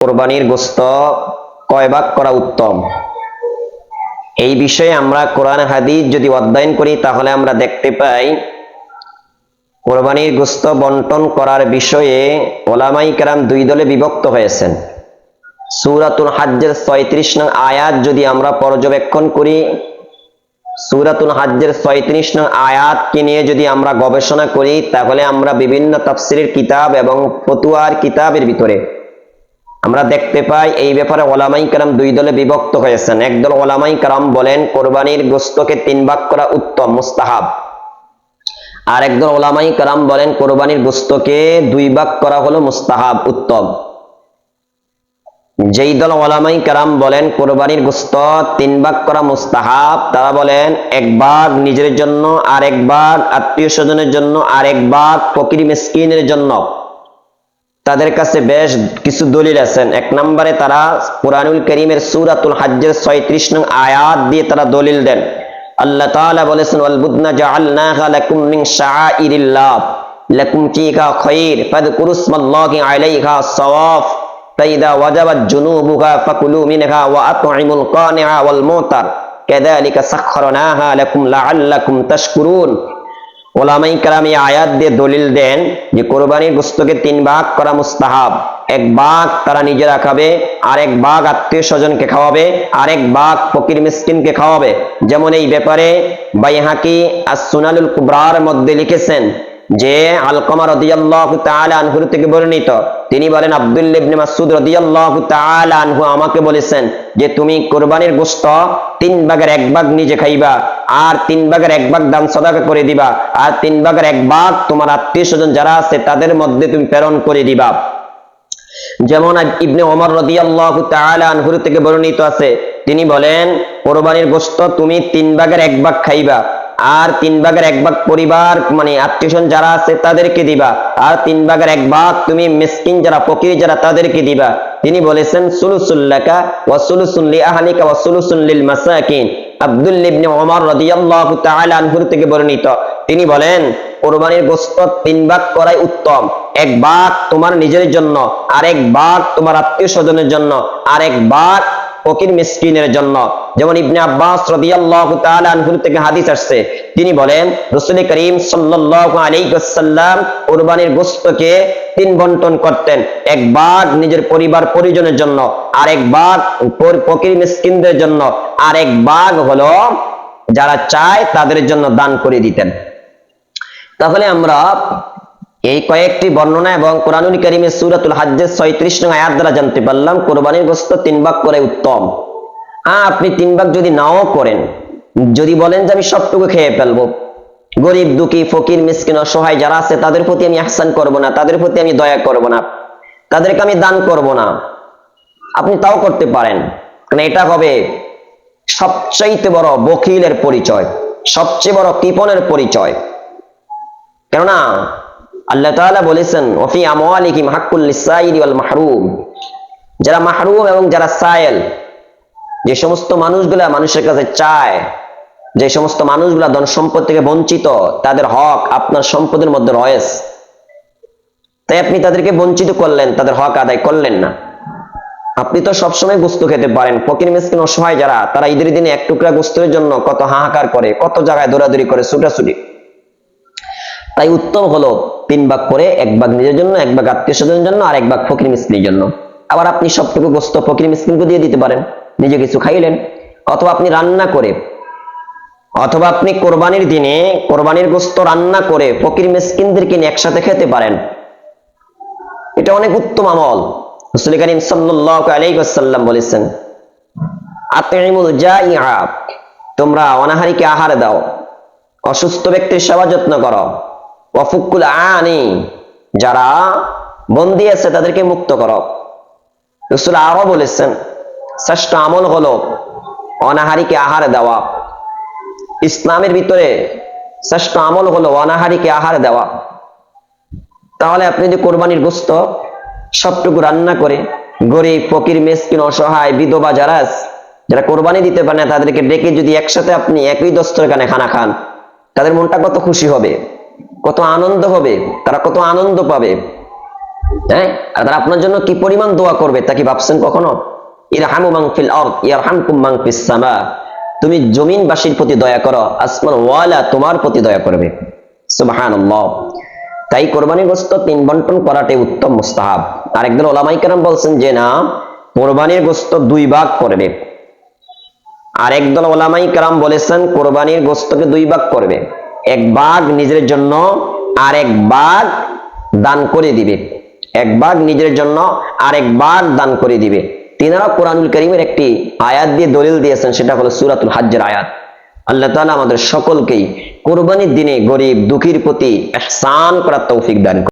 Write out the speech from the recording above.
কোরবানির গোস্ত কয় ভাগ করা উত্তম? এই বিষয়ে আমরা কোরআন হাদিস যদি অধ্যয়ন করি, তাহলে আমরা দেখতে পাই, কোরবানির গোস্ত বন্টন করার বিষয়ে ওলামাই কেরাম দুই দলে বিভক্ত হয়েছেন। সুরাতুল হাজ্জের ছয়ত্রিশ নং আয়াত যদি আমরা পর্যবেক্ষণ করি, সুরাতুল হাজ্জের ছয়ত্রিশ নং আয়াতকে নিয়ে যদি আমরা গবেষণা করি, তাহলে আমরা বিভিন্ন তাফসিরের কিতাব এবং ফতুয়ার কিতাবের ভিতরে আমরা দেখতে পাই এই ব্যাপারে ওলামাই কারাম দুই দলে বিভক্ত হয়েছেন। একদল ওলামাই কারাম বলেন, কোরবানির গোস্তকে তিন ভাগ করা উত্তম, মুস্তাহাব। আর একদল ওলামাই কারাম বলেন, কোরবানির গোস্তকে দুই ভাগ করা হলো মুস্তাহাব, উত্তম। যেই দল ওলামাই কারাম বলেন, কোরবানির গোস্ত তিন ভাগ করা মুস্তাহাব, তারা বলেন, এক ভাগ নিজের জন্য আর এক ভাগ আত্মীয় স্বজনের জন্য আর এক ভাগ ফকির মিসকিনের জন্য। তাদের কাছে বেশ কিছু দলিল আছেন এক নম্বরে তারা কোরআনুল করিমের সুরাতুল হাজ্জের ছয়ত্রিশ নং আয়াত দিয়ে তারা দলিল দেন আল্লাহ তাআলা বলেছেন ওয়াল বুদনা জাআলনাহা লাকুম মিন শাআইরিল্লাহ লাকুম ফীহা খায়র ফাযকুরুসমাল্লাহি আলাইহা সাওয়াফ فإذا وجبت جنوبها فكلوا منها وأطعموا القانع والمعتر كذلك سخرناها لكم لعلكم تشكرون ওলামাই কালাম আয়াত দিয়ে দলিল দেন যে কোরবানির গোস্তকে তিন ভাগ করা মুস্তাহাব। এক বাঘ তারা নিজেরা খাবে আর এক বাঘ আত্মীয় স্বজনকে খাওয়াবে আর এক বাঘ ফকির মিসকিনকে খাওয়াবে। যেমন এই ব্যাপারে বাইহাকি আর সোনালুল কুবরার মধ্যে লিখেছেন যে আলকমা রদিয়াল্লাহু তাআলা আনহুর থেকে বর্ণিত, তিনি বলেন, আব্দুল্লাহ ইবনে মাসউদ রাদিয়াল্লাহু তাআলা আনহু আমাকে বলেছেন যে, তুমি কোরবানির গোশত তিন ভাগের এক ভাগ নিজে খাইবা, আর তিন ভাগের এক ভাগ দান সদাকা করে দিবা, আর তিন ভাগের এক ভাগ তোমার আত্মীয় স্বজন যারা আছে, তাদের মধ্যে তুমি প্রেরণ করে দিবা। যেমন ইবনে ওমর রাদিয়াল্লাহু তাআলা আনহুর থেকে বর্ণিত আছে, তিনি বলেন, কোরবানির গোশত তুমি তিন ভাগের এক ভাগ খাইবা আর তিন ভাগের এক ভাগ পরিবার মানে আত্মীয়স্বজন যারা আছে তাদেরকে দিবা। আর তিন ভাগের এক ভাগ তুমি মিসকিন যারা, ফকির যারা তাদেরকে দিবা। তিনি বলেছেন সুলুসুল্লাকা ওয়া সুলুসুন লি আহলিকা ওয়া সুলুসুন লিল মাসাকিন। আব্দুল ইবনে ওমর রাদিয়াল্লাহু তাআলা আনহুর থেকে বর্ণিত। তিনি বলেন, কোরবানির গোশত তিন ভাগ করাই উত্তম। এক ভাগ তোমার নিজের জন্য আর এক ভাগ তোমার আত্মীয় স্বজনের জন্য আর এক ভাগ ফকির মিসকিনের জন্য। যেমন ইবনে আব্বাস রাদিয়াল্লাহু তাআলা আনহু থেকে হাদিস আসছে। তিনি বলেন রাসূল করিম সাল্লাল্লাহু আলাইহি ওয়াসাল্লাম কুরবানির গোশতকে তিন বন্টন করতেন। এক ভাগ নিজের পরিবার পরিজনের জন্য আর এক ভাগ ফকির মিসকিনদের জন্য আর এক ভাগ হলো যারা চায় তাদের জন্য দান করে দিতেন। তাহলে আমরা এই কয়েকটি বর্ণনা এবং কোরআনুল করিমের সুরাতুল হাজ্জের ছয়ত্রিশ নং আয়াত দ্বারা জানতে পারলাম, কোরবানির গোস্ত তিন ভাগ করে উত্তম। হ্যাঁ আপনি তিন ভাগ যদি নাও করেন, যদি বলেন যে আমি সবটুকু খেয়ে ফেলব, গরিব, দুঃখী, ফকির, মিসকিন, অসহায় যারা আছে, তাদের প্রতি আমি আহসান করব না, তাদের প্রতি আমি দয়া করব না, তাদেরকে আমি দান করব না, আপনি তাও করতে পারেন। কারণ এটা হবে সবচাইতে বড় বকিলের পরিচয়, সবচেয়ে বড় কৃপণের পরিচয়। কেননা আল্লাহ তাআলা বলেছেন, ওফি আমওয়ালিহিম হাক্কুল মাহরুম। যারা মাহরুম এবং যারা সায়েল, যে সমস্ত মানুষগুলা মানুষের কাছে চায়, যে সমস্ত মানুষগুলা ধন সম্পদ থেকে বঞ্চিত, তাদের হক আপনার সম্পদের মধ্যে রয়েছে তাই আপনি তাদেরকে বঞ্চিত করলেন, তাদের হক আদায় করলেন না। আপনি তো সবসময় গোস্ত খেতে পারেন, ফকির, মিসকিন, অসহায় যারা, তারা ঈদের দিনে এক টুকরা গোস্তের জন্য কত হাহাকার করে, কত জায়গায় দৌড়াদৌড়ি করে, ছুটাছুটি। তাই উত্তম হলো তিন ভাগ করে এক ভাগ নিজের জন্য, এক ভাগ আত্মীয় স্বজনের জন্য আর এক ভাগ ফকির মিসকিনের জন্য। আবার আপনি সবটুকু গোস্ত ফকির মিসকিনকে দিয়ে দিতে পারেন। নিজে কিছু খাইলেন, অথবা আপনি রান্না করে, অথবা আপনি কোরবানির দিনে কোরবানির গোস্ত রান্না করে ফকির মিসকিনদেরকে নিয়ে একসাথে খেতে পারেন। এটা অনেক উত্তম আমল। রসুল করিম বলেছেন তোমরা অনাহারিকে আহার দাও, অসুস্থ ব্যক্তির সেবা যত্ন করো। ওয়াফুকুল আনি, যারা বন্দি আছে তাদেরকে মুক্ত করো। রসুল আরও বলেছেন, শ্রেষ্ঠ আমল হলো অনাহারিকে আহার দেওয়া। ইসলামের ভিতরে শ্রেষ্ঠ আমল হলো অনাহারিকে আহার দেওয়া। তাহলে আপনি যদি কোরবানির গোস্ত সবটুকু রান্না করে গরিব, ফকির, মেসকিন, অসহায়, বিধবা যারা যারা কোরবানি দিতে পারে না, তাদেরকে ডেকে যদি একসাথে আপনি একই দস্তরখানে খানা খান, তাদের মনটা কত খুশি হবে। কত আনন্দ হবে, তারা কত আনন্দ পাবে। হ্যাঁ? আর তারা আপনার জন্য কি পরিমাণ দোয়া করবে, তা কি ভাবছেন কখনো? তুমি জমিনবাসীর প্রতি দয়া করো, আসমান ওয়ালা তোমার প্রতি দয়া করবে। তাই কোরবানি গোস্ত তিন বন্টন করাটাই উত্তম মুস্তাহাব। আর একজন ওলামাই কেরাম বলছেন যে, না, কোরবানির গোস্ত দুই ভাগ করবে। আর একদল ওলামাই কেরাম বলেছেন, কোরবানির গোস্তকে দুই ভাগ করবে। এক ভাগ নিজের জন্য আর এক ভাগ দান করে দিবে। এক ভাগ নিজের জন্য আর এক ভাগ দান করে দিবে। তিনারা কোরআনুল করিমের একটি আয়াত দিয়ে দলিল দিয়েছেন, সেটা হলো সুরাতুল হাজ্জের আয়াত। আল্লাহ তালা আমাদের সকলকেই কোরবানির দিনে গরিব দুঃখীর প্রতি স্নান করার তৌফিক দান।